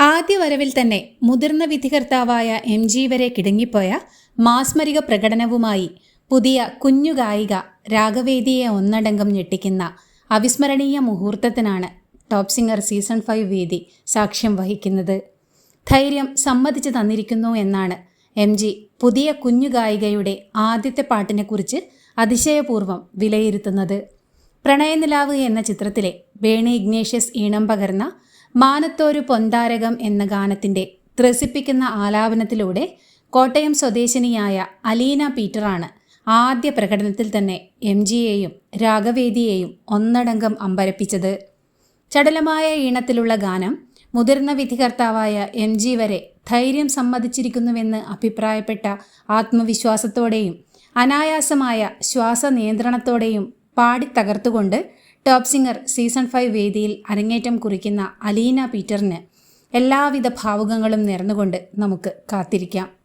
ആദ്യ വരവിൽ തന്നെ മുതിർന്ന വിധികർത്താവായ എം ജി വരെ കിടങ്ങിപ്പോയ മാസ്മരിക പ്രകടനവുമായി പുതിയ കുഞ്ഞു ഗായിക രാഗവേദിയെ ഒന്നടങ്കം ഞെട്ടിക്കുന്ന അവിസ്മരണീയ മുഹൂർത്തത്തിനാണ് ടോപ്പ് സിംഗർ സീസൺ ഫൈവ് വേദി സാക്ഷ്യം വഹിക്കുന്നത്. ധൈര്യം സമ്മതിച്ചു തന്നിരിക്കുന്നു എന്നാണ് എം ജി പുതിയ കുഞ്ഞു ഗായികയുടെ ആദ്യത്തെ പാട്ടിനെക്കുറിച്ച് അതിശയപൂർവം വിലയിരുത്തുന്നത്. പ്രണയനിലാവ് എന്ന ചിത്രത്തിലെ വേണി ഇഗ്നേഷ്യസ് ഈണം പകർന്ന മാനത്തോരു പൊന്താരകം എന്ന ഗാനത്തിന്റെ ത്രസിപ്പിക്കുന്ന ആലാപനത്തിലൂടെ കോട്ടയം സ്വദേശിനിയായ അലീന പീറ്ററാണ് ആദ്യ പ്രകടനത്തിൽ തന്നെ എം ജിയെയും രാഗവേദിയെയും ഒന്നടങ്കം അമ്പരപ്പിച്ചത്. ചടലമായ ഈണത്തിലുള്ള ഗാനം മുതിർന്ന വിധികർത്താവായ എം ജി വരെ ധൈര്യം സമ്മതിച്ചിരിക്കുന്നുവെന്ന് അഭിപ്രായപ്പെട്ട ആത്മവിശ്വാസത്തോടെയും അനായാസമായ ശ്വാസ നിയന്ത്രണത്തോടെയും പാടിത്തകർത്തുകൊണ്ട് ടോപ്പ് സിംഗർ സീസൺ ഫൈവ് വേദിയിൽ അരങ്ങേറ്റം കുറിക്കുന്ന അലീന പീറ്ററിന് എല്ലാവിധ ഭാവുകങ്ങളും നേർന്നുകൊണ്ട് നമുക്ക് കാത്തിരിക്കാം.